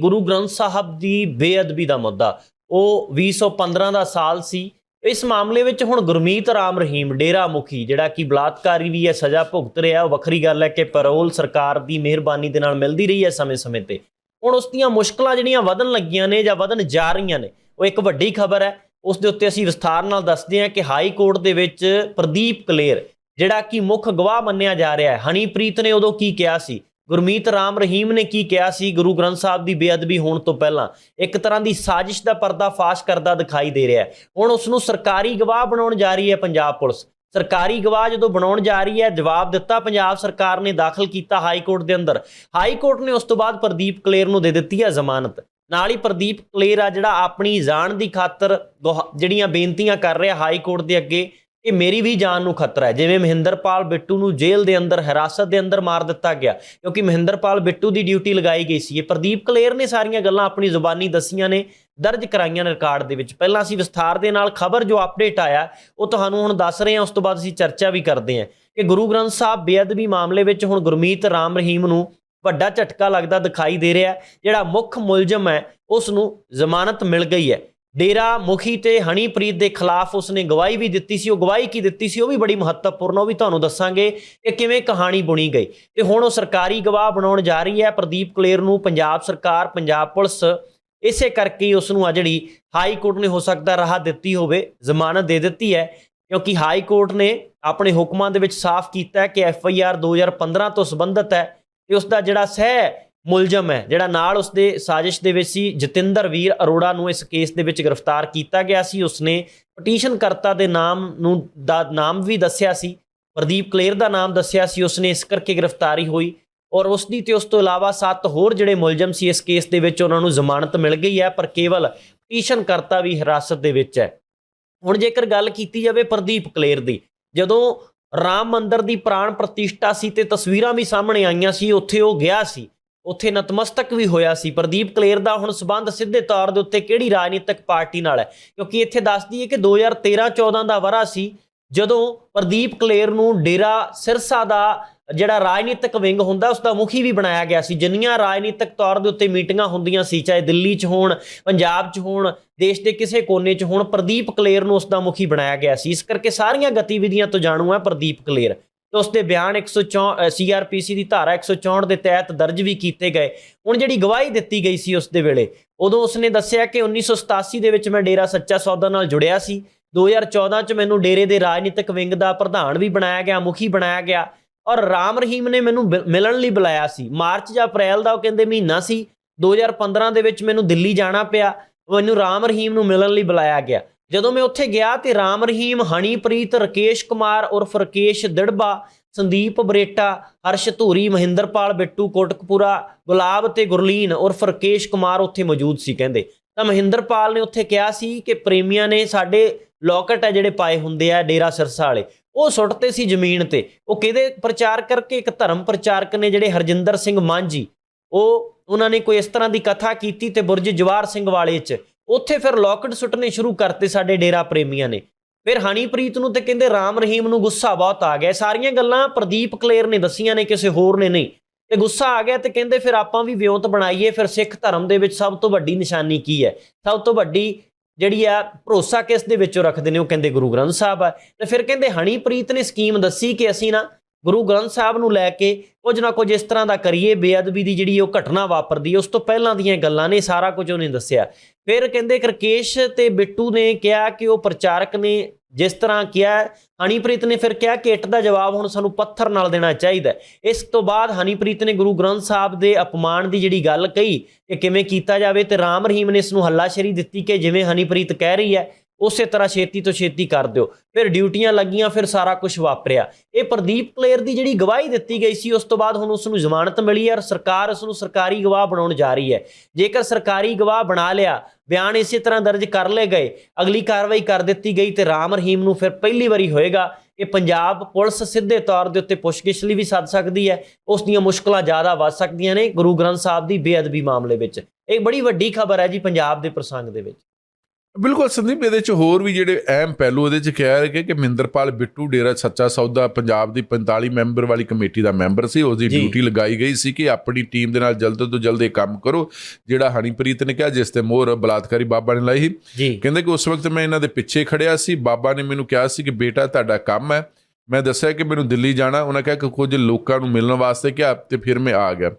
ਗੁਰੂ ਗ੍ਰੰਥ ਸਾਹਿਬ ਦੀ ਬੇਅਦਬੀ ਦਾ ਮੁੱਦਾ। ਉਹ 2015 ਦਾ ਸਾਲ ਸੀ। ਇਸ ਮਾਮਲੇ ਵਿੱਚ ਹੁਣ ਗੁਰਮੀਤ ਰਾਮ ਰਹੀਮ ਡੇਰਾ ਮੁਖੀ ਜਿਹੜਾ ਕਿ ਬਲਾਤਕਾਰੀ ਵੀ ਹੈ, ਸਜ਼ਾ ਭੁਗਤ ਰਿਹਾ, ਉਹ ਵੱਖਰੀ ਗੱਲ ਹੈ ਕਿ ਪੈਰੋਲ ਸਰਕਾਰ ਦੀ ਮਿਹਰਬਾਨੀ ਦੇ ਨਾਲ ਮਿਲਦੀ ਰਹੀ ਹੈ ਸਮੇਂ-ਸਮੇਂ ਤੇ। ਹੁਣ ਉਸ ਦੀਆਂ ਮੁਸ਼ਕਲਾਂ ਜਿਹੜੀਆਂ ਵਧਣ ਲੱਗੀਆਂ ਨੇ ਜਾਂ ਵਧਣ ਜਾ ਰਹੀਆਂ ਨੇ, ਉਹ ਇੱਕ ਵੱਡੀ ਖਬਰ ਹੈ। ਉਸ ਦੇ ਉੱਤੇ ਅਸੀਂ ਵਿਸਥਾਰ ਨਾਲ ਦੱਸਦੇ ਹਾਂ ਕਿ ਹਾਈ ਕੋਰਟ ਦੇ ਵਿੱਚ ਪ੍ਰਦੀਪ ਕਲੇਰ, ਜਿਹੜਾ ਕਿ ਮੁੱਖ ਗਵਾਹ ਮੰਨਿਆ ਜਾ ਰਿਹਾ ਹੈ, ਹਨੀਪ੍ਰੀਤ ਨੇ ਉਦੋਂ ਕੀ ਕਿਹਾ ਸੀ? ਗੁਰਮੀਤ ਰਾਮ ਰਹੀਮ ਨੇ ਕੀ ਕਿਹਾ ਸੀ? ਗੁਰੂ ਗ੍ਰੰਥ ਸਾਹਿਬ ਦੀ ਬੇਅਦਬੀ ਹੋਣ ਤੋਂ ਪਹਿਲਾਂ ਇੱਕ ਤਰ੍ਹਾਂ ਦੀ ਸਾਜ਼ਿਸ਼ ਦਾ ਪਰਦਾ ਫਾਸ਼ ਕਰਦਾ ਦਿਖਾਈ ਦੇ ਰਿਹਾ ਹੈ। ਹੁਣ ਉਸ ਨੂੰ ਸਰਕਾਰੀ ਗਵਾਹ ਬਣਾਉਣ ਜਾ ਰਹੀ ਹੈ ਪੰਜਾਬ ਪੁਲਿਸ। ਸਰਕਾਰੀ ਗਵਾਹ ਜਦੋਂ ਬਣਾਉਣ ਜਾ ਰਹੀ ਹੈ, ਜਵਾਬ ਦਿੱਤਾ ਪੰਜਾਬ ਸਰਕਾਰ ਨੇ, ਦਾਖਲ ਕੀਤਾ ਹਾਈ ਕੋਰਟ ਦੇ ਅੰਦਰ। ਹਾਈ ਕੋਰਟ ਨੇ ਉਸ ਤੋਂ ਬਾਅਦ ਪ੍ਰਦੀਪ ਕਲੇਰ ਨੂੰ ਦੇ ਦਿੱਤੀ ਹੈ ਜ਼ਮਾਨਤ। ਨਾਲ ਹੀ ਪ੍ਰਦੀਪ ਕਲੇਰ ਆ ਜਿਹੜਾ ਆਪਣੀ ਜਾਨ ਦੀ ਖਾਤਰ ਗੁਹਾ- ਜਿਹੜੀਆਂ ਬੇਨਤੀਆਂ ਕਰ ਰਿਹਾ ਹਾਈ ਕੋਰਟ ਦੇ ਅੱਗੇ ਇਹ ਮੇਰੀ ਵੀ ਜਾਨ ਨੂੰ ਖਤਰਾ ਹੈ। ਜਿਵੇਂ ਮਹਿੰਦਰਪਾਲ ਬਿੱਟੂ ਨੂੰ ਜੇਲ੍ਹ ਦੇ ਅੰਦਰ, ਹਿਰਾਸਤ ਦੇ ਅੰਦਰ ਮਾਰ ਦਿੱਤਾ ਗਿਆ, ਕਿਉਂਕਿ ਮਹਿੰਦਰਪਾਲ ਬਿੱਟੂ ਦੀ ਡਿਊਟੀ ਲਗਾਈ ਗਈ ਸੀ। ਇਹ ਪ੍ਰਦੀਪ ਕਲੇਰ ਨੇ ਸਾਰੀਆਂ ਗੱਲਾਂ ਆਪਣੀ ਜ਼ੁਬਾਨੀ ਦੱਸੀਆਂ ਨੇ, ਦਰਜ ਕਰਾਈਆਂ ਨੇ ਰਿਕਾਰਡ ਦੇ ਵਿੱਚ। ਪਹਿਲਾਂ ਅਸੀਂ ਵਿਸਥਾਰ ਦੇ ਨਾਲ ਖਬਰ ਜੋ ਅਪਡੇਟ ਆਇਆ, ਉਹ ਤੁਹਾਨੂੰ ਹੁਣ ਦੱਸ ਰਹੇ ਹਾਂ, ਉਸ ਤੋਂ ਬਾਅਦ ਅਸੀਂ ਚਰਚਾ ਵੀ ਕਰਦੇ ਹਾਂ। ਕਿ ਗੁਰੂ ਗ੍ਰੰਥ ਸਾਹਿਬ ਬੇਅਦਬੀ ਮਾਮਲੇ ਵਿੱਚ ਹੁਣ ਗੁਰਮੀਤ ਰਾਮ ਰਹੀਮ ਨੂੰ ਵੱਡਾ ਝਟਕਾ ਲੱਗਦਾ ਦਿਖਾਈ ਦੇ ਰਿਹਾ, ਜਿਹੜਾ ਮੁੱਖ ਮੁਲਜ਼ਮ ਹੈ, ਉਸ ਨੂੰ ਜ਼ਮਾਨਤ ਮਿਲ ਗਈ ਹੈ। ਡੇਰਾ ਮੁਖੀ ਤੇ ਹਨੀਪ੍ਰੀਤ ਦੇ ਖਿਲਾਫ ਉਸਨੇ ਗਵਾਹੀ ਵੀ ਦਿੱਤੀ ਸੀ। ਉਹ ਗਵਾਹੀ ਕੀ ਦਿੱਤੀ ਸੀ? ਉਹ ਵੀ ਬੜੀ ਮਹੱਤਵਪੂਰਨ ਉਹ ਵੀ ਤੁਹਾਨੂੰ ਦੱਸਾਂਗੇ ਕਿ ਕਿਵੇਂ ਕਹਾਣੀ ਬੁਣੀ ਗਈ। ਤੇ ਹੁਣ ਉਹ ਸਰਕਾਰੀ ਗਵਾਹ ਬਣਾਉਣ ਜਾ ਰਹੀ ਹੈ। ਪ੍ਰਦੀਪ ਕਲੇਰ ਨੂੰ ਪੰਜਾਬ ਸਰਕਾਰ, ਪੰਜਾਬ ਪੁਲਿਸ ਇਸੇ ਕਰਕੇ ਹੀ ਉਸ ਨੂੰ ਆ ਜਿਹੜੀ ਹਾਈ ਕੋਰਟ ਨੇ ਹੋ ਸਕਦਾ ਰਾਹਤ ਦਿੱਤੀ ਹੋਵੇ, ਜ਼ਮਾਨਤ ਦੇ ਦਿੱਤੀ ਹੈ। ਕਿਉਂਕਿ ਹਾਈ ਕੋਰਟ ਨੇ ਆਪਣੇ ਹੁਕਮਾਂ ਦੇ ਵਿੱਚ ਸਾਫ਼ ਕੀਤਾ ਹੈ ਕਿ ਐਫ ਆਈ ਆਰ 2015 ਤੋਂ ਸੰਬੰਧਿਤ ਹੈ ਤੇ ਉਸ ਦਾ ਜਿਹੜਾ ਸਹਿ ਮੁਲਜ਼ਮ ਹੈ, ਜਿਹੜਾ ਨਾਲ ਉਸਦੇ ਸਾਜ਼ਿਸ਼ ਦੇ ਵਿੱਚ ਸੀ, ਜਤਿੰਦਰ ਵੀਰ ਅਰੋੜਾ ਨੂੰ ਇਸ ਕੇਸ ਦੇ ਵਿੱਚ ਗ੍ਰਿਫਤਾਰ ਕੀਤਾ ਗਿਆ ਸੀ। ਉਸਨੇ ਪਟੀਸ਼ਨ ਕਰਤਾ ਦੇ ਨਾਮ ਨੂੰ ਦਾ ਨਾਮ ਵੀ ਦੱਸਿਆ ਸੀ, ਪ੍ਰਦੀਪ ਕਲੇਰ ਦਾ ਨਾਮ ਦੱਸਿਆ ਸੀ। ਉਸਨੇ ਇਸ ਕਰਕੇ ਗ੍ਰਿਫਤਾਰੀ ਹੋਈ ਔਰ ਉਸ ਦੀ ਤੇ ਉਸ ਤੋਂ ਇਲਾਵਾ ਸੱਤ ਹੋਰ ਜਿਹੜੇ ਮੁਲਜ਼ਮ ਸੀ, ਇਸ ਕੇਸ ਦੇ ਵਿੱਚ ਉਹਨਾਂ ਨੂੰ ਜ਼ਮਾਨਤ ਮਿਲ ਗਈ ਹੈ, ਪਰ ਕੇਵਲ ਪਟੀਸ਼ਨ ਕਰਤਾ ਵੀ ਹਿਰਾਸਤ ਦੇ ਵਿੱਚ ਹੈ। ਹੁਣ ਜੇਕਰ ਗੱਲ ਕੀਤੀ ਜਾਵੇ ਪ੍ਰਦੀਪ ਕਲੇਰ ਦੀ, ਜਦੋਂ ਰਾਮ ਮੰਦਰ ਦੀ ਪ੍ਰਾਣ ਪ੍ਰਤਿਸ਼ਠਾ ਸੀ ਤੇ ਤਸਵੀਰਾਂ ਵੀ ਸਾਹਮਣੇ ਆਈਆਂ ਸੀ, ਉੱਥੇ ਉਹ ਗਿਆ ਸੀ। ਉੱਥੇ ਨਤਮਸਤਕ ਵੀ ਹੋਇਆ ਸੀ। ਪ੍ਰਦੀਪ ਕਲੇਰ ਦਾ ਹੁਣ ਸਬੰਧ ਸਿੱਧੇ ਤੌਰ ਦੇ ਉੱਤੇ ਕਿਹੜੀ ਰਾਜਨੀਤਿਕ ਪਾਰਟੀ ਨਾਲ ਹੈ? ਕਿਉਂਕਿ ਇੱਥੇ ਦੱਸਦੀ ਹੈ ਕਿ 2013-14 ਦਾ ਵਰਾ ਸੀ, ਜਦੋਂ ਪ੍ਰਦੀਪ ਕਲੇਰ ਨੂੰ ਡੇਰਾ ਸਿਰਸਾ ਦਾ ਜਿਹੜਾ ਰਾਜਨੀਤਿਕ ਵਿੰਗ ਹੁੰਦਾ, ਉਸ ਦਾ ਮੁਖੀ ਵੀ ਬਣਾਇਆ ਗਿਆ ਸੀ। ਜਿੰਨੀਆਂ ਰਾਜਨੀਤਿਕ ਤੌਰ ਦੇ ਉੱਤੇ ਮੀਟਿੰਗਾਂ ਹੁੰਦੀਆਂ ਸੀ, ਚਾਹੇ ਦਿੱਲੀ 'ਚ ਹੋਣ, ਪੰਜਾਬ 'ਚ ਹੋਣ, ਦੇਸ਼ ਦੇ ਕਿਸੇ ਕੋਨੇ 'ਚ ਹੋਣ, ਪ੍ਰਦੀਪ ਕਲੇਰ ਨੂੰ ਉਸ ਦਾ ਮੁਖੀ ਬਣਾਇਆ ਗਿਆ ਸੀ। ਇਸ ਕਰਕੇ ਸਾਰੀਆਂ ਗਤੀਵਿਧੀਆਂ ਤੋਂ ਜਾਣੂ ਹੈ ਪ੍ਰਦੀਪ ਕਲੇਰ। ਤੇ ਉਸ ਦੇ ਬਿਆਨ 164 ਸੀਆਰਪੀਸੀ ਦੀ ਧਾਰਾ 164 ਦੇ ਤਹਿਤ ਦਰਜ ਵੀ ਕੀਤੇ ਗਏ। ਹੁਣ ਜਿਹੜੀ ਗਵਾਹੀ ਦਿੱਤੀ ਗਈ ਸੀ ਉਸ ਦੇ ਵੇਲੇ, ਉਦੋਂ ਉਸਨੇ ਦੱਸਿਆ ਕਿ 1987 ਦੇ ਵਿੱਚ ਮੈਂ ਡੇਰਾ ਸੱਚਾ ਸੌਦਾ ਨਾਲ ਜੁੜਿਆ ਸੀ। 2014 ਚ ਮੈਨੂੰ ਡੇਰੇ ਦੇ ਰਾਜਨੀਤਿਕ ਵਿੰਗ ਦਾ ਪ੍ਰਧਾਨ ਵੀ ਬਣਾਇਆ ਗਿਆ, ਮੁਖੀ ਬਣਾਇਆ ਗਿਆ ਔਰ ਰਾਮ ਰਹੀਮ ਨੇ ਮੈਨੂੰ ਬਿ- ਮਿਲਣ ਲਈ ਬੁਲਾਇਆ ਸੀ। ਮਾਰਚ ਜਾਂ ਅਪ੍ਰੈਲ ਦਾ ਉਹ ਕਹਿੰਦੇ ਮਹੀਨਾ ਸੀ। 2015 ਦੇ ਵਿੱਚ ਮੈਨੂੰ ਦਿੱਲੀ ਜਾਣਾ ਪਿਆ। ਮੈਨੂੰ ਰਾਮ ਰਹੀਮ ਨੂੰ ਮਿਲਣ ਲਈ ਬੁਲਾਇਆ ਗਿਆ। ਜਦੋਂ ਮੈਂ ਉੱਥੇ ਗਿਆ ਤੇ ਰਾਮ ਰਹੀਮ, ਹਨੀਪ੍ਰੀਤ, ਰਕੇਸ਼ ਕੁਮਾਰ ਉਰਫ ਰਕੇਸ਼ ਦਿੜਬਾ, ਸੰਦੀਪ ਬਰੇਟਾ, ਹਰਸ਼ ਧੂਰੀ, ਮਹਿੰਦਰਪਾਲ ਬਿੱਟੂ, ਕੋਟਕਪੂਰਾ, ਗੁਲਾਬ ਤੇ ਗੁਰਲੀਨ ਉਰਫ ਰਕੇਸ਼ ਕੁਮਾਰ ਉੱਥੇ ਮੌਜੂਦ ਸੀ ਕਹਿੰਦੇ। ਤਾਂ ਮਹਿੰਦਰਪਾਲ ਨੇ ਉੱਥੇ ਕਿਹਾ ਸੀ ਕਿ ਪ੍ਰੇਮੀਆਂ ਨੇ ਸਾਡੇ ਲੋਕਟ ਹੈ ਜਿਹੜੇ ਪਾਏ ਹੁੰਦੇ ਆ ਡੇਰਾ ਸਿਰਸਾ ਵਾਲੇ, ਉਹ ਸੁੱਟਤੇ ਸੀ ਜ਼ਮੀਨ ਤੇ। ਉਹ ਕਿਹਦੇ ਪ੍ਰਚਾਰ ਕਰਕੇ? ਇੱਕ ਧਰਮ ਪ੍ਰਚਾਰਕ ਨੇ ਜਿਹੜੇ ਹਰਜਿੰਦਰ ਸਿੰਘ ਮਾਂਝੀ, ਉਹ ਉਹਨਾਂ ਨੇ ਕੋਈ ਇਸ ਤਰ੍ਹਾਂ ਦੀ ਕਥਾ ਕੀਤੀ ਤੇ ਬੁਰਜ ਜਵਾਰ ਸਿੰਘ ਵਾਲੇ 'ਚ ਉੱਥੇ ਫਿਰ ਲੋਕਟ ਸੁੱਟਣੇ ਸ਼ੁਰੂ ਕਰਤੇ ਸਾਡੇ ਡੇਰਾ ਪ੍ਰੇਮੀਆਂ ਨੇ। ਫਿਰ ਹਨੀਪ੍ਰੀਤ ਨੂੰ ਤੇ ਕਹਿੰਦੇ ਰਾਮ ਰਹੀਮ ਨੂੰ ਗੁੱਸਾ ਬਹੁਤ ਆ ਗਿਆ। ਸਾਰੀਆਂ ਗੱਲਾਂ ਪ੍ਰਦੀਪ ਕਲੇਰ ਨੇ ਦੱਸੀਆਂ ਨੇ, ਕਿਸੇ ਹੋਰ ਨੇ ਨਹੀਂ। ਤੇ ਗੁੱਸਾ ਆ ਗਿਆ ਤੇ ਕਹਿੰਦੇ ਫਿਰ ਆਪਾਂ ਵੀ ਵਿਉਂਤ ਬਣਾਈਏ, ਫਿਰ ਸਿੱਖ ਧਰਮ ਦੇ ਵਿੱਚ ਸਭ ਤੋਂ ਵੱਡੀ ਨਿਸ਼ਾਨੀ ਕੀ ਹੈ? ਸਭ ਤੋਂ ਵੱਡੀ ਜਿਹੜੀ ਆ ਭਰੋਸਾ ਕਿਸ ਦੇ ਵਿੱਚੋਂ ਰੱਖਦੇ ਨੇ, ਉਹ ਕਹਿੰਦੇ ਗੁਰੂ ਗ੍ਰੰਥ ਸਾਹਿਬ ਆ। ਤੇ ਫਿਰ ਕਹਿੰਦੇ ਹਨੀਪ੍ਰੀਤ ਨੇ ਸਕੀਮ ਦੱਸੀ ਕਿ ਅਸੀਂ ਨਾ ਗੁਰੂ ਗ੍ਰੰਥ ਸਾਹਿਬ ਨੂੰ ਲੈ ਕੇ ਕੁਝ ਨਾ ਕੁਝ ਇਸ ਤਰ੍ਹਾਂ ਦਾ ਕਰੀਏ, ਬੇਅਦਬੀ ਦੀ ਜਿਹੜੀ ਉਹ ਘਟਨਾ ਵਾਪਰਦੀ ਉਸ ਤੋਂ ਪਹਿਲਾਂ ਦੀਆਂ ਗੱਲਾਂ ਨੇ, ਸਾਰਾ ਕੁਝ ਉਹਨੇ ਦੱਸਿਆ। ਫਿਰ ਕਹਿੰਦੇ ਕਰਕੇਸ਼ ਤੇ ਬਿੱਟੂ ਨੇ ਕਿਹਾ ਕਿ ਉਹ ਪ੍ਰਚਾਰਕ ਨੇ ਜਿਸ ਤਰ੍ਹਾਂ ਕਿਹਾ, ਹਨੀਪ੍ਰੀਤ ਨੇ ਫਿਰ ਕਿਹਾ ਕਿ ਇੱਟ ਦਾ ਜਵਾਬ ਹੁਣ ਸਾਨੂੰ ਪੱਥਰ ਨਾਲ ਦੇਣਾ ਚਾਹੀਦਾ ਇਸ ਤੋਂ ਬਾਅਦ ਹਨੀਪ੍ਰੀਤ ਨੇ ਗੁਰੂ ਗ੍ਰੰਥ ਸਾਹਿਬ ਦੇ ਅਪਮਾਨ ਦੀ ਜਿਹੜੀ ਗੱਲ ਕਹੀ ਕਿ ਕਿਵੇਂ ਕੀਤਾ ਜਾਵੇ ਤੇ ਰਾਮ ਰਹੀਮ ਨੇ ਇਸ ਨੂੰ ਹੱਲਾਸ਼ੇਰੀ ਦਿੱਤੀ ਕਿ ਜਿਵੇਂ ਹਨੀਪ੍ਰੀਤ ਕਹਿ ਰਹੀ ਹੈ ਉਸੇ ਤਰ੍ਹਾਂ ਛੇਤੀ ਤੋਂ ਛੇਤੀ ਕਰ ਦਿਓ। ਫਿਰ ਡਿਊਟੀਆਂ ਲੱਗੀਆਂ, ਫਿਰ ਸਾਰਾ ਕੁਝ ਵਾਪਰਿਆ। ਇਹ ਪ੍ਰਦੀਪ ਕਲੇਰ ਦੀ ਜਿਹੜੀ ਗਵਾਹੀ ਦਿੱਤੀ ਗਈ ਸੀ, ਉਸ ਤੋਂ ਬਾਅਦ ਹੁਣ ਉਸ ਨੂੰ ਜ਼ਮਾਨਤ ਮਿਲੀ ਹੈ ਔਰ ਸਰਕਾਰ ਉਸ ਨੂੰ ਸਰਕਾਰੀ ਗਵਾਹ ਬਣਾਉਣ ਜਾ ਰਹੀ ਹੈ। ਜੇਕਰ ਸਰਕਾਰੀ ਗਵਾਹ ਬਣਾ ਲਿਆ, ਬਿਆਨ ਇਸੇ ਤਰ੍ਹਾਂ ਦਰਜ ਕਰ ਲਏ ਗਏ, ਅਗਲੀ ਕਾਰਵਾਈ ਕਰ ਦਿੱਤੀ ਗਈ ਤੇ ਰਾਮ ਰਹੀਮ ਨੂੰ ਫਿਰ ਪਹਿਲੀ ਵਾਰੀ ਹੋਏਗਾ। ਕਿ ਪੰਜਾਬ ਪੁਲਿਸ ਸਿੱਧੇ ਤੌਰ ਦੇ ਉੱਤੇ ਪੁੱਛਗਿੱਛ ਲਈ ਵੀ ਸੱਦ ਸਕਦੀ ਹੈ। ਉਸ ਦੀਆਂ ਮੁਸ਼ਕਲਾਂ ਜ਼ਿਆਦਾ ਵੱਧ ਸਕਦੀਆਂ ਨੇ ਗੁਰੂ ਗ੍ਰੰਥ ਸਾਹਿਬ ਦੀ ਬੇਅਦਬੀ ਮਾਮਲੇ ਵਿੱਚ। ਇਹ ਬੜੀ ਵੱਡੀ ਖਬਰ ਹੈ ਜੀ ਪੰਜਾਬ ਦੇ ਪ੍ਰਸੰਗ ਦੇ ਵਿੱਚ। ਬਿਲਕੁਲ ਸੰਦੀਪ ਇਹਦੇ ਚ ਹੋਰ ਵੀ ਜਿਹੜੇ ਅਹਿਮ ਪਹਿਲੂ ਇਹਦੇ ਚ ਕਿਹਾ ਹੈ ਕਿ ਮਹਿੰਦਰਪਾਲ ਬਿੱਟੂ ਡੇਰਾ ਸੱਚਾ ਸੌਦਾ ਪੰਜਾਬ ਦੀ 45 ਮੈਂਬਰ ਵਾਲੀ ਕਮੇਟੀ ਦਾ ਮੈਂਬਰ ਸੀ। ਉਸ ਦੀ। ਡਿਊਟੀ ਲਗਾਈ ਗਈ ਸੀ ਕਿ ਆਪਣੀ ਟੀਮ ਦੇ ਨਾਲ ਜਲਦ ਤੋਂ ਜਲਦ ਇਹ ਕੰਮ ਕਰੋ ਜਿਹੜਾ ਹਨੀਪ੍ਰੀਤ ਨੇ ਕਿਹਾ ਜਿਸ ਤੇ ਮੋਹਰ ਬਲਾਤਕਾਰੀ ਬਾਬਾ ਨੇ ਲਾਈ ਸੀ। ਕਹਿੰਦੇ ਕਿ ਉਸ ਵਕਤ ਮੈਂ ਇਹਨਾਂ ਦੇ ਪਿੱਛੇ ਖੜਿਆ ਸੀ। ਬਾਬਾ ਨੇ ਮੈਨੂੰ ਕਿਹਾ ਸੀ ਕਿ ਬੇਟਾ ਤੁਹਾਡਾ ਕੰਮ ਹੈ। ਮੈਂ ਦੱਸਿਆ ਕਿ ਮੈਨੂੰ ਦਿੱਲੀ ਜਾਣਾ। ਉਹਨਾਂ ਕਿਹਾ ਕਿ ਕੁਝ ਲੋਕਾਂ ਨੂੰ ਮਿਲਣ ਵਾਸਤੇ ਕਿਹਾ ਤੇ ਫਿਰ ਮੈਂ ਆ ਗਿਆ।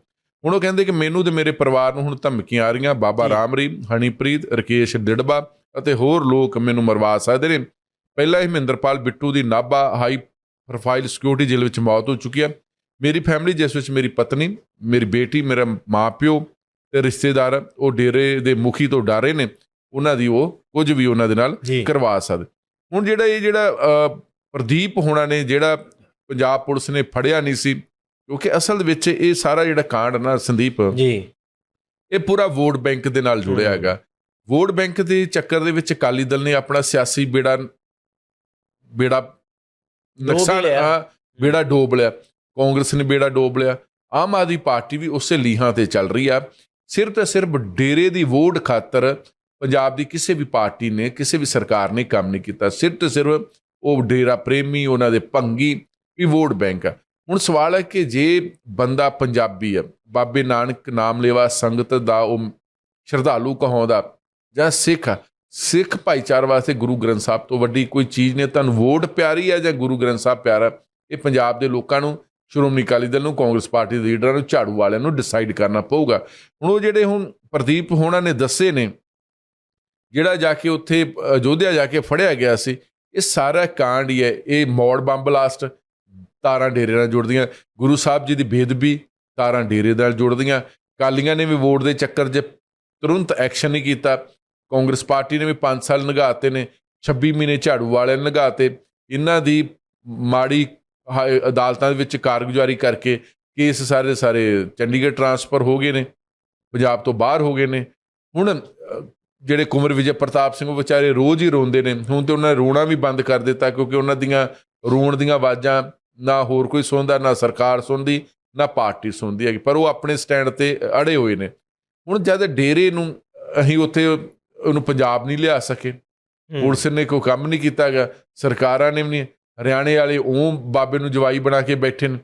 ਹੁਣ ਉਹ ਕਹਿੰਦੇ ਕਿ ਮੈਨੂੰ ਤੇ ਮੇਰੇ ਪਰਿਵਾਰ ਨੂੰ ਹੁਣ ਧਮਕੀਆਂ ਆ ਰਹੀਆਂ। ਬਾਬਾ ਜੀ। ਰਾਮਰੀ ਹਨੀਪ੍ਰੀਤ ਰਕੇਸ਼ ਡਿੜਬਾ ਅਤੇ ਹੋਰ ਲੋਕ ਮੈਨੂੰ ਮਰਵਾ ਸਕਦੇ ਨੇ। ਪਹਿਲਾਂ ਹੀ ਮਹਿੰਦਰਪਾਲ ਬਿੱਟੂ ਦੀ ਨਾਭਾ ਹਾਈ ਪ੍ਰੋਫਾਈਲ ਸਿਕਿਉਰਿਟੀ ਜੇਲ੍ਹ ਵਿੱਚ ਮੌਤ ਹੋ ਚੁੱਕੀ ਹੈ। ਮੇਰੀ ਫੈਮਿਲੀ ਜਿਸ ਵਿੱਚ ਮੇਰੀ ਪਤਨੀ ਮੇਰੀ ਬੇਟੀ ਮੇਰਾ ਮਾਪਿਓ ਤੇ ਰਿਸ਼ਤੇਦਾਰ ਉਹ ਡੇਰੇ ਦੇ ਮੁਖੀ ਤੋਂ ਡਰੇ ਨੇ। ਉਹਨਾਂ ਦੀ ਉਹ ਕੁਝ ਵੀ ਉਹਨਾਂ ਦੇ ਨਾਲ ਕਰਵਾ ਸਕਦੇ। ਹੁਣ ਜਿਹੜਾ ਇਹ ਜਿਹੜਾ ਪ੍ਰਦੀਪ ਹੋਣਾ ਨੇ ਜਿਹੜਾ ਪੰਜਾਬ ਪੁਲਿਸ ਨੇ ਫੜਿਆ ਨਹੀਂ ਸੀ ਕਿਉਂਕਿ ਅਸਲ ਵਿੱਚ ਇਹ ਸਾਰਾ ਜਿਹੜਾ ਕਾਂਡ ਨਾ ਸੰਦੀਪ ਜੀ। ਇਹ ਪੂਰਾ ਵੋਟ ਬੈਂਕ ਦੇ ਨਾਲ ਜੁੜਿਆ। ਹੈਗਾ। ਵੋਟ ਬੈਂਕ ਦੇ ਚੱਕਰ ਦੇ ਵਿੱਚ ਅਕਾਲੀ ਦਲ ਨੇ ਆਪਣਾ ਸਿਆਸੀ ਬੇੜਾ ਬੇੜਾ ਨੁਕਸਾਨ ਬੇੜਾ ਡੋਬ ਲਿਆ। ਕਾਂਗਰਸ ਨੇ ਬੇੜਾ ਡੋਬ ਲਿਆ। ਆਮ ਆਦਮੀ ਪਾਰਟੀ ਵੀ ਉਸੇ ਲੀਹਾਂ ਤੇ ਚੱਲ ਰਹੀ ਆ। ਸਿਰਫ ਤੇ ਸਿਰਫ ਡੇਰੇ ਦੀ ਵੋਟ ਖਾਤਰ ਪੰਜਾਬ ਦੀ ਕਿਸੇ ਵੀ ਪਾਰਟੀ ਨੇ ਕਿਸੇ ਵੀ ਸਰਕਾਰ ਨੇ ਕੰਮ ਨਹੀਂ ਕੀਤਾ। ਸਿਰਫ ਤੇ ਸਿਰਫ ਉਹ ਡੇਰਾ ਪ੍ਰੇਮੀ ਉਹਨਾਂ ਦੇ ਭੰਗੀ ਵੀ ਵੋਟ ਬੈਂਕ ਆ। ਹੁਣ ਸਵਾਲ ਹੈ ਕਿ ਜੇ ਬੰਦਾ ਪੰਜਾਬੀ ਆ ਬਾਬੇ ਨਾਨਕ ਨਾਮ ਲੈਵਾ ਸੰਗਤ ਦਾ ਉਹ ਸ਼ਰਧਾਲੂ ਕਹਾਉਂਦਾ ਜਾਂ ਸਿੱਖ ਸਿੱਖ ਭਾਈਚਾਰ ਵਾਸਤੇ ਗੁਰੂ ਗ੍ਰੰਥ ਸਾਹਿਬ ਤੋਂ ਵੱਡੀ ਕੋਈ ਚੀਜ਼ ਨਹੀਂ ਤੁਹਾਨੂੰ ਵੋਟ ਪਿਆਰੀ ਹੈ ਜਾਂ ਗੁਰੂ ਗ੍ਰੰਥ ਸਾਹਿਬ ਪਿਆਰਾ? ਇਹ ਪੰਜਾਬ ਦੇ ਲੋਕਾਂ ਨੂੰ, ਸ਼੍ਰੋਮਣੀ ਅਕਾਲੀ ਦਲ ਨੂੰ, ਕਾਂਗਰਸ ਪਾਰਟੀ ਦੇ ਲੀਡਰਾਂ ਨੂੰ, ਝਾੜੂ ਵਾਲਿਆਂ ਨੂੰ ਡਿਸਾਈਡ ਕਰਨਾ ਪਊਗਾ। ਹੁਣ ਉਹ ਜਿਹੜੇ ਹੁਣ ਪ੍ਰਦੀਪ ਹੋਣਾ ਨੇ, ਦੱਸੇ ਨੇ, ਜਿਹੜਾ ਜਾ ਕੇ ਉੱਥੇ, ਅਯੋਧਿਆ ਜਾ ਕੇ ਫੜਿਆ ਗਿਆ ਸੀ, ਇਹ ਸਾਰਾ ਕਾਂਡ ਹੀ ਹੈ। ਇਹ ਮੌੜ ਬੰਬ ਬਲਾਸਟ ਤਾਰਾਂ ਡੇਰੇ ਨਾਲ ਜੁੜਦੀਆਂ। ਗੁਰੂ ਸਾਹਿਬ ਜੀ ਦੀ ਬੇਦਬੀ ਤਾਰਾਂ ਡੇਰੇ ਨਾਲ ਜੁੜਦੀਆਂ। ਕਾਲੀਆਂ ਨੇ ਵੀ ਵੋਟ ਦੇ ਚੱਕਰ 'ਚ ਤੁਰੰਤ ਐਕਸ਼ਨ ਨਹੀਂ ਕੀਤਾ। ਕਾਂਗਰਸ ਪਾਰਟੀ ਨੇ ਵੀ 5 ਸਾਲ ਨਿਗਾਹਤੇ ਨੇ 26 ਮਹੀਨੇ ਝਾੜੂ ਵਾਲਿਆਂ ਨੇ ਨਿਗਾਹਤੇ ਇਹਨਾਂ ਦੀ ਮਾੜੀ ਹਾਈ- ਅਦਾਲਤਾਂ ਦੇ ਵਿੱਚ ਕਾਰਗੁਜ਼ਾਰੀ ਕਰਕੇ ਕੇਸ ਸਾਰੇ ਸਾਰੇ ਚੰਡੀਗੜ੍ਹ ਟਰਾਂਸਫਰ ਹੋ ਗਏ ਨੇ, ਪੰਜਾਬ ਤੋਂ ਬਾਹਰ ਹੋ ਗਏ ਨੇ। ਹੁਣ ਜਿਹੜੇ ਕੁਮਰ ਵਿਜੇ ਪ੍ਰਤਾਪ ਸਿੰਘ ਉਹ ਵਿਚਾਰੇ ਰੋਜ਼ ਹੀ ਰੋਂਦੇ ਨੇ। ਹੁਣ ਤੇ ਉਹਨਾਂ ਨੇ ਰੋਣਾ ਵੀ ਬੰਦ ਕਰ ਦਿੱਤਾ ਕਿਉਂਕਿ ਉਹਨਾਂ ਦੀਆਂ ਰੋਣ ਦੀਆਂ ਆਵਾਜ਼ਾਂ ਨਾ ਹੋਰ ਕੋਈ ਸੁਣਦਾ, ਨਾ ਸਰਕਾਰ ਸੁਣਦੀ, ਨਾ ਪਾਰਟੀ ਸੁਣਦੀ ਹੈਗੀ। ਪਰ ਉਹ ਆਪਣੇ ਸਟੈਂਡ ਤੇ ਅੜੇ ਹੋਏ ਨੇ। ਹੁਣ ਜਦ ਡੇਰੇ ਨੂੰ ਅਸੀਂ ਉੱਥੇ ਉਹਨੂੰ ਪੰਜਾਬ ਨਹੀਂ ਲਿਆ ਸਕੇ। ਪੁਲਿਸ ਨੇ ਕੋਈ ਕੰਮ ਨਹੀਂ ਕੀਤਾਗਾ ਸਰਕਾਰਾਂ ਨੇ ਵੀ ਨਹੀਂ। ਹਰਿਆਣੇ ਵਾਲੇ ਉਹ ਬਾਬੇ ਨੂੰ ਜਵਾਈ ਬਣਾ ਕੇ ਬੈਠੇ ਨੇ।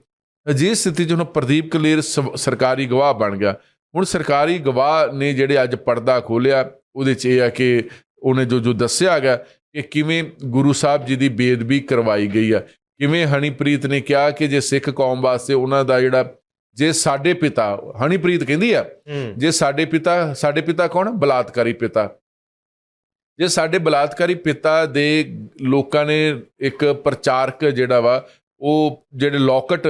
ਅਜਿਹੀ ਸਥਿਤੀ 'ਚ ਹੁਣ ਪ੍ਰਦੀਪ ਕਲੇਰ ਸਰਕਾਰੀ ਗਵਾਹ ਬਣ ਗਿਆ। ਹੁਣ ਸਰਕਾਰੀ ਗਵਾਹ ਨੇ ਜਿਹੜੇ ਅੱਜ ਪਰਦਾ ਖੋਲਿਆ ਉਹਦੇ 'ਚ ਇਹ ਆ ਕਿ ਉਹਨੇ ਜੋ ਜੋ ਦੱਸਿਆ ਗਿਆ ਕਿ ਕਿਵੇਂ ਗੁਰੂ ਸਾਹਿਬ ਜੀ ਦੀ ਬੇਦਬੀ ਕਰਵਾਈ ਗਈ ਆ। ਕਿਵੇਂ ਹਨੀਪ੍ਰੀਤ ਨੇ ਕਿਹਾ ਕਿ ਜੇ ਸਿੱਖ ਕੌਮ ਵਾਸਤੇ ਉਹਨਾਂ ਦਾ ਜਿਹੜਾ ਜੇ ਸਾਡੇ ਪਿਤਾ ਹਨੀਪ੍ਰੀਤ ਕਹਿੰਦੀ ਆ ਜੇ ਸਾਡੇ ਪਿਤਾ ਸਾਡੇ ਪਿਤਾ ਕੌਣ? ਬਲਾਤਕਾਰੀ ਪਿਤਾ। ਜੇ ਸਾਡੇ ਬਲਾਤਕਾਰੀ ਪਿਤਾ ਦੇ ਲੋਕਾਂ ਨੇ ਇੱਕ ਪ੍ਰਚਾਰਕ ਜਿਹੜਾ ਵਾ ਉਹ ਜਿਹੜੇ ਲੋਕਟ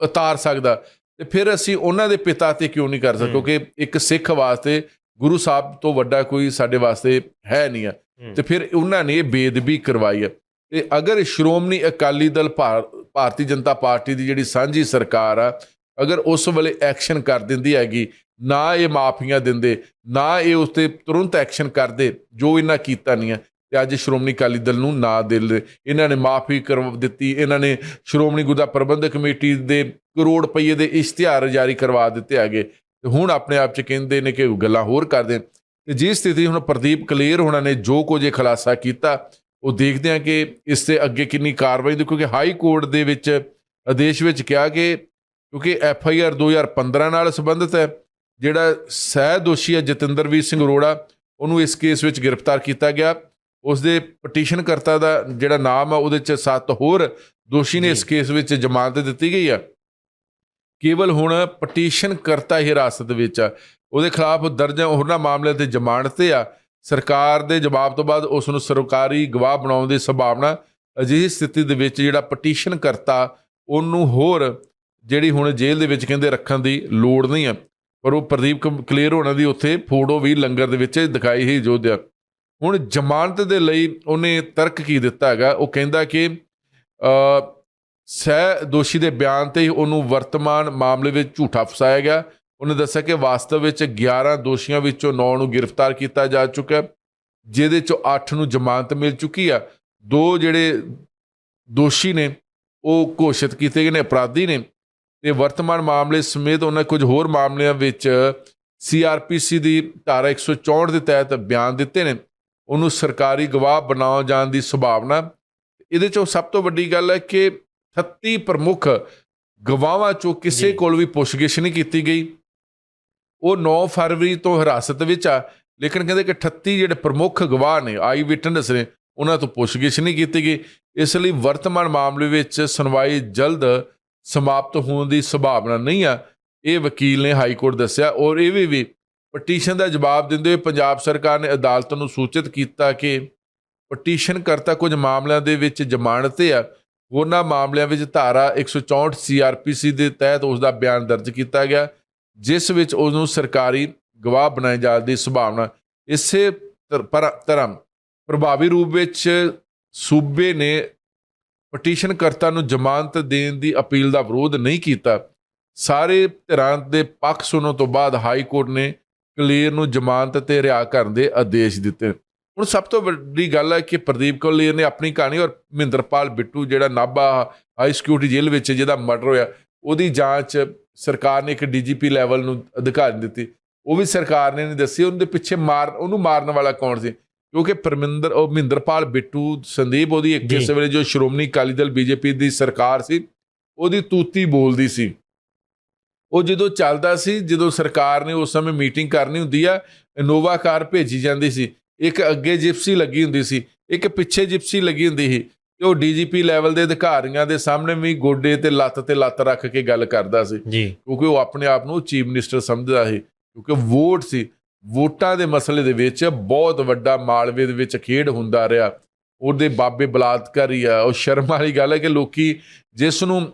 ਉਤਾਰ ਸਕਦਾ ਤੇ ਫਿਰ ਅਸੀਂ ਉਹਨਾਂ ਦੇ ਪਿਤਾ ਤੇ ਕਿਉਂ ਨਹੀਂ ਕਰ ਸਕਦੇ। ਕਿਉਂਕਿ ਇੱਕ ਸਿੱਖ ਵਾਸਤੇ ਗੁਰੂ ਸਾਹਿਬ ਤੋਂ ਵੱਡਾ ਕੋਈ ਸਾਡੇ ਵਾਸਤੇ ਹੈ ਨਹੀਂ ਆ। ਤੇ ਫਿਰ ਉਹਨਾਂ ਨੇ ਇਹ ਬੇਦਬੀ ਕਰਵਾਈ ਹੈ ਤੇ ਅਗਰ ਸ਼੍ਰੋਮਣੀ ਅਕਾਲੀ ਦਲ ਭਾਰ- ਭਾਰਤੀ ਜਨਤਾ ਪਾਰਟੀ ਦੀ ਜਿਹੜੀ ਸਾਂਝੀ ਸਰਕਾਰ ਆ ਅਗਰ ਉਸ ਵੇਲੇ ਐਕਸ਼ਨ ਕਰ ਦਿੰਦੀ ਹੈਗੀ ਨਾ ਇਹ ਮਾਫੀਆਂ ਦਿੰਦੇ, ਨਾ ਇਹ ਉਸ ਤੇ ਤੁਰੰਤ ਐਕਸ਼ਨ ਕਰਦੇ, ਜੋ ਇਹਨਾਂ ਕੀਤਾ ਨਹੀਂ ਹੈ ਤੇ ਅੱਜ ਸ਼੍ਰੋਮਣੀ ਅਕਾਲੀ ਦਲ ਨੂੰ ਨਾ ਦਿਲ ਇਹਨਾਂ ਨੇ ਮਾਫੀ ਕਰ ਦਿੱਤੀ, ਇਹਨਾਂ ਨੇ ਸ਼੍ਰੋਮਣੀ ਗੁਰਦਾ ਪ੍ਰਬੰਧਕ ਕਮੇਟੀ ਦੇ ਕਰੋੜ ਰੁਪਏ ਦੇ ਇਸ਼ਤਿਹਾਰ ਜਾਰੀ ਕਰਵਾ ਦਿੱਤੇ ਹੈਗੇ। ਤੇ ਹੁਣ ਆਪਣੇ ਆਪ ਚ ਕਹਿੰਦੇ ਨੇ ਕਿ ਗੱਲਾਂ ਹੋਰ ਕਰਦੇ ਤੇ ਜੀ ਸਥਿਤੀ ਹੁਣ ਪ੍ਰਦੀਪ ਕਲੀਅਰ ਹੋਣਾ ਨੇ ਜੋ ਕੁਝ ਇਹ ਖੁਲਾਸਾ ਕੀਤਾ, ਉਹ ਦੇਖਦੇ ਆ ਕਿ ਇਸ ਤੇ ਅੱਗੇ ਕਿੰਨੀ ਕਾਰਵਾਈ ਦੀ ਕਿਉਂਕਿ ਹਾਈ ਕੋਰਟ ਦੇ ਵਿੱਚ ਆਦੇਸ਼ ਵਿੱਚ ਕਿਹਾ ਕਿ, ਕਿਉਂਕਿ ਐਫ ਆਈ ਆਰ 2015 ਨਾਲ ਸੰਬੰਧਿਤ ਹੈ ਜਿਹੜਾ ਸਹਿ ਦੋਸ਼ੀ ਹੈ ਜਤਿੰਦਰਵੀਰ ਸਿੰਘ ਅਰੋੜਾ ਉਹਨੂੰ ਇਸ ਕੇਸ ਵਿੱਚ ਗ੍ਰਿਫਤਾਰ ਕੀਤਾ ਗਿਆ। ਉਸ ਦੇ ਪਟੀਸ਼ਨ ਕਰਤਾ ਦਾ ਜਿਹੜਾ ਨਾਮ ਆ ਉਹਦੇ ਚ ਸੱਤ ਹੋਰ ਦੋਸ਼ੀ ਨੇ। ਇਸ ਕੇਸ ਵਿੱਚ ਜ਼ਮਾਨਤ ਦਿੱਤੀ ਗਈ ਆ। ਕੇਵਲ ਹੁਣ ਪਟੀਸ਼ਨ ਕਰਤਾ ਹੀ ਹਿਰਾਸਤ ਵਿੱਚ ਆ। ਉਹਦੇ ਖਿਲਾਫ ਦਰਜ ਹੋਰਨਾਂ ਮਾਮਲਿਆਂ ਤੇ ਜ਼ਮਾਨਤ ਤੇ ਆ। ਸਰਕਾਰ ਦੇ ਜਵਾਬ ਤੋਂ ਬਾਅਦ ਉਸ ਨੂੰ ਸਰਕਾਰੀ ਗਵਾਹ ਬਣਾਉਣ ਦੀ ਸੰਭਾਵਨਾ ਅਜਿਹੀ ਸਥਿਤੀ ਦੇ ਵਿੱਚ ਜਿਹੜਾ ਪਟੀਸ਼ਨ ਕਰਤਾ ਉਹਨੂੰ ਹੋਰ ਜਿਹੜੀ ਹੁਣ ਜੇਲ੍ਹ ਦੇ ਵਿੱਚ ਕਹਿੰਦੇ ਰੱਖਣ ਦੀ ਲੋੜ ਨਹੀਂ ਆ। ਪਰ ਉਹ ਪ੍ਰਦੀਪ ਕਲੀਅਰ ਹੋਣਾ ਦੀ ਉੱਥੇ ਫੋਟੋ ਵੀ ਲੰਗਰ ਦੇ ਵਿੱਚ ਦਿਖਾਈ ਹੀ ਜੋਧਿਆ ਹੁਣ ਜ਼ਮਾਨਤ ਦੇ ਲਈ ਉਹਨੇ ਤਰਕ ਕੀ ਦਿੱਤਾ ਹੈਗਾ? ਉਹ ਕਹਿੰਦਾ ਕਿ, ਅ, ਸਹਿ ਦੋਸ਼ੀ ਦੇ ਬਿਆਨ ਤੇ ਹੀ ਉਹਨੂੰ ਵਰਤਮਾਨ ਮਾਮਲੇ ਵਿੱਚ ਝੂਠਾ ਫਸਾਇਆ ਗਿਆ। ਉਹਨੇ ਦੱਸਿਆ ਕਿ ਵਾਸਤਵ ਵਿੱਚ 11 ਦੋਸ਼ੀਆਂ ਵਿੱਚੋਂ 9 ਨੂੰ ਗ੍ਰਿਫਤਾਰ ਕੀਤਾ ਜਾ ਚੁੱਕਾ ਜਿਹਦੇ ਚੋਂ 8 ਨੂੰ ਜ਼ਮਾਨਤ ਮਿਲ ਚੁੱਕੀ ਆ। ਦੋ ਜਿਹੜੇ ਦੋਸ਼ੀ ਨੇ, ਉਹ ਘੋਸ਼ਿਤ ਕੀਤੇ ਗਏ ਨੇ, ਅਪਰਾਧੀ ਨੇ। ਤੇ ਵਰਤਮਾਨ ਮਾਮਲੇ ਸਮੇਤ ਉਹਨਾਂ ਕੁਝ ਹੋਰ ਮਾਮਲਿਆਂ ਵਿੱਚ ਸੀਆਰਪੀਸੀ ਦੀ ਧਾਰਾ 164 ਦੇ ਤਹਿਤ ਬਿਆਨ ਦਿੱਤੇ ਨੇ। ਉਹਨੂੰ ਸਰਕਾਰੀ ਗਵਾਹ ਬਣਾਉ ਜਾਣ ਦੀ ਸੰਭਾਵਨਾ। ਇਹਦੇ ਚੋਂ ਸਭ ਤੋਂ ਵੱਡੀ ਗੱਲ ਹੈ ਕਿ 38 ਪ੍ਰਮੁੱਖ ਗਵਾਹਾਂ ਚੋਂ ਕਿਸੇ। ਕੋਲ ਵੀ ਪੁੱਛਗਿੱਛ ਨਹੀਂ ਕੀਤੀ ਗਈ। ਉਹ 9 ਫਰਵਰੀ ਤੋਂ ਹਿਰਾਸਤ ਵਿੱਚ ਆ ਲੇਕਿਨ ਕਹਿੰਦੇ ਕਿ 38 ਜਿਹੜੇ ਪ੍ਰਮੁੱਖ ਗਵਾਹ ਨੇ ਆਈ ਵਿਟਨੈਸ ਨੇ ਉਹਨਾਂ ਤੋਂ ਪੁੱਛਗਿੱਛ ਨਹੀਂ ਕੀਤੀ ਗਈ। ਇਸ ਲਈ ਵਰਤਮਾਨ ਮਾਮਲੇ ਵਿੱਚ ਸੁਣਵਾਈ ਜਲਦ ਸਮਾਪਤ ਹੋਣ ਦੀ ਸੰਭਾਵਨਾ ਨਹੀਂ ਆ। ਇਹ ਵਕੀਲ ਨੇ ਹਾਈ ਕੋਰਟ ਦੱਸਿਆ ਔਰ ਇਹ ਵੀ ਵੀ ਪਟੀਸ਼ਨ ਦਾ ਜਵਾਬ ਦਿੰਦੇ ਹੋਏ ਪੰਜਾਬ ਸਰਕਾਰ ਨੇ ਅਦਾਲਤ ਨੂੰ ਸੂਚਿਤ ਕੀਤਾ ਕਿ ਪਟੀਸ਼ਨ ਕਰਤਾ ਕੁਝ ਮਾਮਲਿਆਂ ਦੇ ਵਿੱਚ ਜ਼ਮਾਨਤ ਤੇ ਆ। ਉਹਨਾਂ ਮਾਮਲਿਆਂ ਵਿੱਚ ਧਾਰਾ 164 ਸੀਆਰਪੀਸੀ ਦੇ ਤਹਿਤ ਉਸ ਦਾ ਬਿਆਨ ਦਰਜ ਕੀਤਾ ਗਿਆ, ਜਿਸ ਵਿੱਚ ਉਸ ਨੂੰ ਸਰਕਾਰੀ ਗਵਾਹ ਬਣਾਏ ਜਾਣ ਦੀ ਸੰਭਾਵਨਾ। ਇਸੇ ਤਰ- ਪਰ- ਤਰ੍ਹਾਂ ਪ੍ਰਭਾਵੀ ਰੂਪ ਵਿੱਚ ਸੂਬੇ ਨੇ ਪਟੀਸ਼ਨ ਕਰਤਾ ਨੂੰ ਜ਼ਮਾਨਤ ਦੇਣ ਦੀ ਅਪੀਲ ਦਾ ਵਿਰੋਧ ਨਹੀਂ ਕੀਤਾ। ਸਾਰੇ ਧਿਰਾਂ ਦੇ ਪੱਖ ਸੁਣਨ ਤੋਂ ਬਾਅਦ ਹਾਈ ਕੋਰਟ ਨੇ ਕਲੀਅਰ ਨੂੰ ਜ਼ਮਾਨਤ ਤੇ ਰਿਹਾ ਕਰਨ ਦੇ ਆਦੇਸ਼ ਦਿੱਤੇ। ਹੁਣ ਸਭ ਤੋਂ ਵੱਡੀ ਗੱਲ ਹੈ ਕਿ ਪ੍ਰਦੀਪ ਕਲੀਅਰ ਨੇ ਆਪਣੀ ਕਹਾਣੀ ਔਰ ਮਹਿੰਦਰਪਾਲ ਬਿੱਟੂ, ਜਿਹੜਾ ਨਾਭਾ ਹਾਈ ਸਿਕਿਉਰਿਟੀ ਜੇਲ੍ਹ ਵਿੱਚ ਜਿਹਦਾ ਮਰਡਰ ਹੋਇਆ, ਉਹਦੀ ਜਾਂਚ ਸਰਕਾਰ ਨੇ ਇੱਕ ਡੀਜੀਪੀ ਲੈਵਲ ਨੂੰ ਅਧਿਕਾਰ ਦਿੱਤੀ। ਉਹ ਵੀ ਸਰਕਾਰ ਨੇ ਨਹੀਂ ਦੱਸੀ, ਉਹਦੇ ਪਿੱਛੇ ਮਾਰ, ਉਹਨੂੰ ਮਾਰਨ ਵਾਲਾ ਕੌਣ ਸੀ? ਕਿਉਂਕਿ ਪਰਮਿੰਦਰ ਉਹ ਮਹਿੰਦਰਪਾਲ ਬਿੱਟੂ ਸੰਦੀਪ ਉਹਦੀ ਇੱਕ। ਕਿਸੇ ਵੇਲੇ ਜੋ ਸ਼੍ਰੋਮਣੀ ਅਕਾਲੀ ਦਲ ਬੀਜੇਪੀ ਦੀ ਸਰਕਾਰ ਸੀ ਉਹਦੀ ਤੂਤੀ ਬੋਲਦੀ ਸੀ। ਉਹ ਜਦੋਂ ਚੱਲਦਾ ਸੀ ਜਦੋਂ ਸਰਕਾਰ ਨੇ ਉਸ ਸਮੇਂ ਮੀਟਿੰਗ ਕਰਨੀ ਹੁੰਦੀ ਆ ਇਨੋਵਾ ਕਾਰ ਭੇਜੀ ਜਾਂਦੀ ਸੀ। ਇੱਕ ਅੱਗੇ ਜਿਪਸੀ ਲੱਗੀ ਹੁੰਦੀ ਸੀ ਇੱਕ ਪਿੱਛੇ ਜਿਪਸੀ ਲੱਗੀ ਹੁੰਦੀ ਸੀ ਤੇ ਉਹ ਡੀਜੀਪੀ ਲੈਵਲ ਦੇ ਅਧਿਕਾਰੀਆਂ ਦੇ ਸਾਹਮਣੇ ਵੀ ਗੋਡੇ ਤੇ ਲੱਤ ਤੇ ਲੱਤ ਰੱਖ ਕੇ ਗੱਲ ਕਰਦਾ ਸੀ। ਕਿਉਂਕਿ ਉਹ ਆਪਣੇ ਆਪ ਨੂੰ ਚੀਫ ਮਿਨਿਸਟਰ ਸਮਝਦਾ ਸੀ ਕਿਉਂਕਿ ਵੋਟ ਸੀ। ਵੋਟਾਂ ਦੇ ਮਸਲੇ ਦੇ ਵਿੱਚ ਬਹੁਤ ਵੱਡਾ ਮਾਲਵੇ ਦੇ ਵਿੱਚ ਖੇਡ ਹੁੰਦਾ ਰਿਹਾ। ਉਹਦੇ ਬਾਬੇ ਬਲਾਤਕਾਰੀ ਆ, ਉਹ ਸ਼ਰਮ ਵਾਲੀ ਗੱਲ ਹੈ ਕਿ ਲੋਕੀ ਜਿਸ ਨੂੰ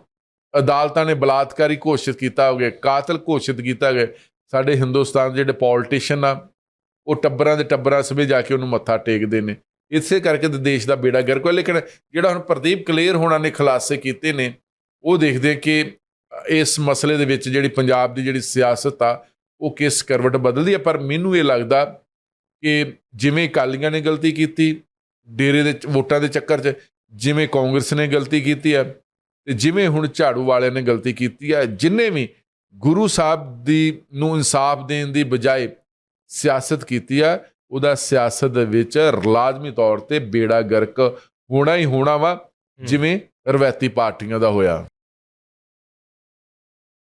ਅਦਾਲਤਾਂ ਨੇ ਬਲਾਤਕਾਰੀ ਘੋਸ਼ਿਤ ਕੀਤਾ ਹੋਵੇ, ਕਾਤਲ ਘੋਸ਼ਿਤ ਕੀਤਾ ਗਿਆ ਸਾਡੇ ਹਿੰਦੁਸਤਾਨ ਦੇ ਜਿਹੜੇ ਪੋਲਿਟਿਸ਼ੀਅਨ ਆ, ਉਹ ਟੱਬਰਾਂ ਦੇ ਟੱਬਰਾਂ ਸਮੇਂ ਜਾ ਕੇ ਉਹਨੂੰ ਮੱਥਾ ਟੇਕਦੇ ਨੇ। ਇਸੇ ਕਰਕੇ ਤੇ ਦੇਸ਼ ਦਾ ਬੇੜਾ ਗਰਕ ਹੋਇਆ। ਲੇਕਿਨ ਜਿਹੜਾ ਹੁਣ ਪ੍ਰਦੀਪ ਕਲੇਰ ਹੋਣਾ ਨੇ ਖੁਲਾਸੇ ਕੀਤੇ ਨੇ, ਉਹ ਦੇਖਦੇ ਕਿ ਇਸ ਮਸਲੇ ਦੇ ਵਿੱਚ ਜਿਹੜੀ ਪੰਜਾਬ ਦੀ ਜਿਹੜੀ ਸਿਆਸਤ ਆ ਉਹ ਕਿਸ ਕਰਵਟ ਬਦਲਦੀ ਹੈ ਪਰ ਮੈਨੂੰ ਇਹ ਲੱਗਦਾ ਕਿ ਜਿਵੇਂ ਅਕਾਲੀਆਂ ਨੇ ਗਲਤੀ ਕੀਤੀ ਡੇਰੇ ਦੇ ਵੋਟਾਂ ਦੇ ਚੱਕਰ 'ਚ ਜਿਵੇਂ ਕਾਂਗਰਸ ਨੇ ਗਲਤੀ ਕੀਤੀ ਹੈ ਤੇ ਜਿਵੇਂ ਹੁਣ ਝਾੜੂ ਵਾਲਿਆਂ ਨੇ ਗਲਤੀ ਕੀਤੀ ਹੈ ਜਿਨੇ ਵੀ ਗੁਰੂ ਸਾਹਿਬ ਦੀ ਨੂੰ ਇਨਸਾਫ ਦੇਣ ਦੀ ਬਜਾਏ ਸਿਆਸਤ ਕੀਤੀ ਹੈ ਉਹਦਾ ਸਿਆਸਤ ਦੇ ਵਿੱਚ ਲਾਜ਼ਮੀ ਤੌਰ ਤੇ ਬੇੜਾ ਗਰਕ ਹੋਣਾ ਹੀ ਹੋਣਾ ਵਾ ਜਿਵੇਂ ਰਵਾਇਤੀ ਪਾਰਟੀਆਂ ਦਾ ਹੋਇਆ।